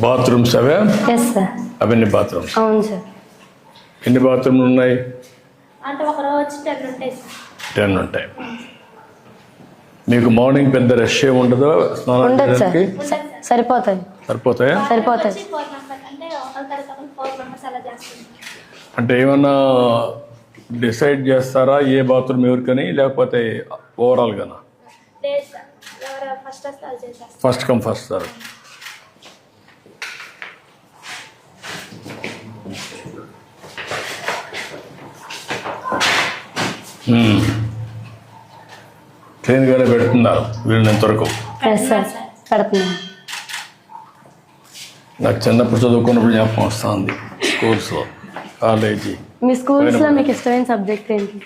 Bathrooms అవే? Yes sir అవన్నీ bathrooms? అవును సార్ ఎన్ని బాత్రూమ్లు ఉన్నాయి? అంటే ఒక రోజు టెన్ ఉంటాయి సార్ టెన్ ఉంటాయి. మీకు మార్నింగ్ పెద్ద రష్ ఏమి ఉండదు స్నానం ఉండదు సార్ చేయడానికి? సరిపోతాయా. ఫోర్ మెంబర్స్ అంటే ఏమన్నా డిసైడ్ చేస్తారా ఏ బాత్రూమ్ ఎవరికని లేకపోతే ఓవరాల్గానా ఫస్ట్ కమ్ ఫస్ట్ సార్ క్లీన్గానే పెడుతున్నారు. వీళ్ళంత వరకు పెడుతున్నాను నాకు చిన్నప్పుడు చదువుకున్నప్పుడు జ్ఞాపకం వస్తుంది. స్కూల్స్లో కాలేజీ. మీ స్కూల్స్లో మీకు ఇష్టమైన సబ్జెక్ట్ ఏంటి?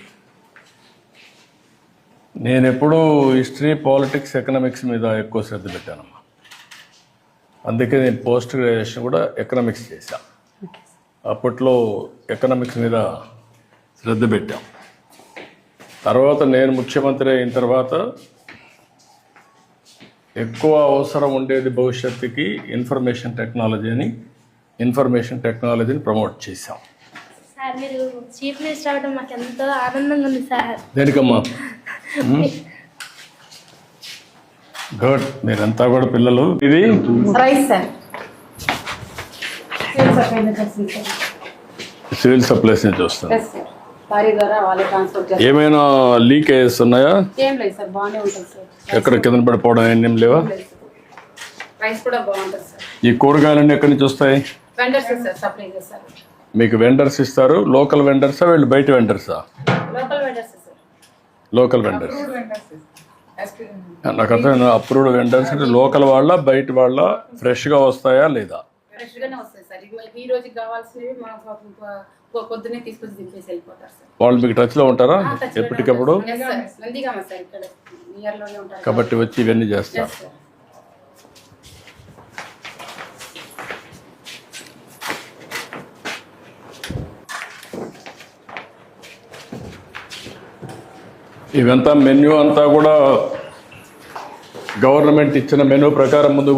నేను ఎప్పుడూ హిస్టరీ పాలిటిక్స్ ఎకనామిక్స్ మీద ఎక్కువ శ్రద్ధ పెట్టానమ్మా. అందుకే నేను పోస్ట్ గ్రాడ్యుయేషన్ కూడా ఎకనామిక్స్ చేశా. ఓకే. అప్పట్లో ఎకనామిక్స్ మీద శ్రద్ధ పెట్టాం. తర్వాత నేను ముఖ్యమంత్రి అయిన తర్వాత ఎక్కువ అవసరం ఉండేది భవిష్యత్తుకి ఇన్ఫర్మేషన్ టెక్నాలజీ అని ఇన్ఫర్మేషన్ టెక్నాలజీని ప్రమోట్ చేశాం. సార్ మీరు చీఫ్ మినిస్టర్ అవ్వడం మాకు ఎంతో ఆనందంగా ఉంది సార్. దేనికమ్మా? గుడ్. మీరంతా కూడా పిల్లలు. ఇది? సివిల్ సప్లైస్ నుంచి వస్తుంది. ఏమైనా ఉంటుంది సార్. ఎక్కడ కింద పడిపోవడం ఏం లేవా? ఈ కూరగాయలన్నీ ఎక్కడి నుంచి వస్తాయి? మీకు వెండర్స్ ఇస్తారు. లోకల్ వెండర్సా వీళ్ళు బయట వెండర్సా local vendors sir. Local vendors vendors నాకు అర్థం అప్రూవ్డ్ వెండర్స్ అంటే లోకల్ వాళ్ళ బయట వాళ్ళ ఫ్రెష్గా వస్తాయా లేదా? వస్తాయి సార్. ఈ కావాల్సినవి తీసుకొచ్చి దింపేసి వెళ్ళిపోతారు సార్. వాళ్ళు మీకు టచ్లో ఉంటారా? లోనే ఎప్పటికప్పుడు? ఉంటారు. నందిగామ సార్ ఇక్కడ. ఉంటారు. కాబట్టి వచ్చి ఇవన్నీ చేస్తారు. sir. ఇవంతా మెన్యూ అంతా కూడా గవర్నమెంట్ ఇచ్చిన మెనూ ప్రకారం ముందు